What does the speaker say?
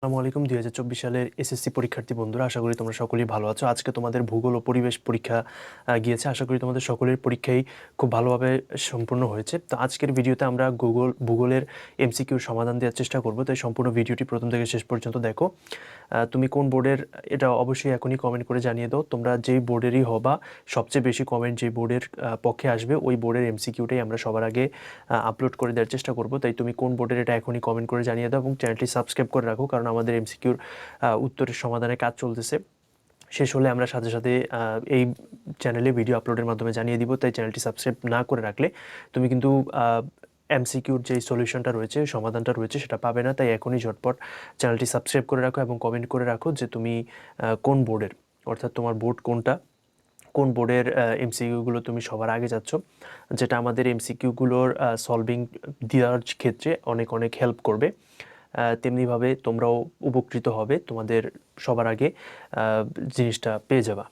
আসসালামু আলাইকুম। দুই হাজার চব্বিশ সালের এসএসসি পরীক্ষার্থী বন্ধুরা, আশা করি তোমরা সকলেই ভালো আছো। আজকে তোমাদের ভূগোল ও পরিবেশ পরীক্ষা গিয়েছে। আশা করি তোমাদের সকলের পরীক্ষাই খুব ভালোভাবে সম্পূর্ণ হয়েছে। তো আজকের ভিডিওতে আমরা গুগল, ভূগোলের এমসিকিউর সমাধান দেওয়ার চেষ্টা করব। তাই সম্পূর্ণ ভিডিওটি প্রথম থেকে শেষ পর্যন্ত দেখো। তুমি কোন বোর্ডের, এটা অবশ্যই এখনই কমেন্ট করে জানিয়ে দাও। তোমরা যেই বোর্ডেরই হবা, সবচেয়ে বেশি কমেন্ট যেই বোর্ডের পক্ষে আসবে, ওই বোর্ডের এমসিকিউটাই আমরা সবার আগে আপলোড করে দেওয়ার চেষ্টা করব। তাই তুমি কোন বোর্ডের এটা এখনই কমেন্ট করে জানিয়ে দাও এবং চ্যানেলটি সাবস্ক্রাইব করে রাখো, কারণ আমাদের এমসিকিউর উত্তরের সমাধানে কাজ চলতেছে। শেষ হলে আমরা সাথে সাথে এই চ্যানেলে ভিডিও আপলোডের মাধ্যমে জানিয়ে দিব। তাই চ্যানেলটি সাবস্ক্রাইব না করে রাখলে, তুমি কিন্তু এমসিকিউর যে সলিউশনটা রয়েছে, সমাধানটা রয়েছে, সেটা পাবে না। তাই এখনই ঝটপট চ্যানেলটি সাবস্ক্রাইব করে রাখো এবং কমেন্ট করে রাখো যে তুমি কোন বোর্ডের, অর্থাৎ তোমার বোর্ড কোনটা? কোন বোর্ডের এমসিকিউগুলো তুমি সবার আগে যাচ্ছ? যেটা আমাদের এমসিকিউগুলোর সলভিং দেওয়ার ক্ষেত্রে অনেক অনেক হেল্প করবে। তেমনিভাবে তোমরাও উপকৃত হবে তোমাদের সবার আগে জিনিসটা পেয়ে যাবা।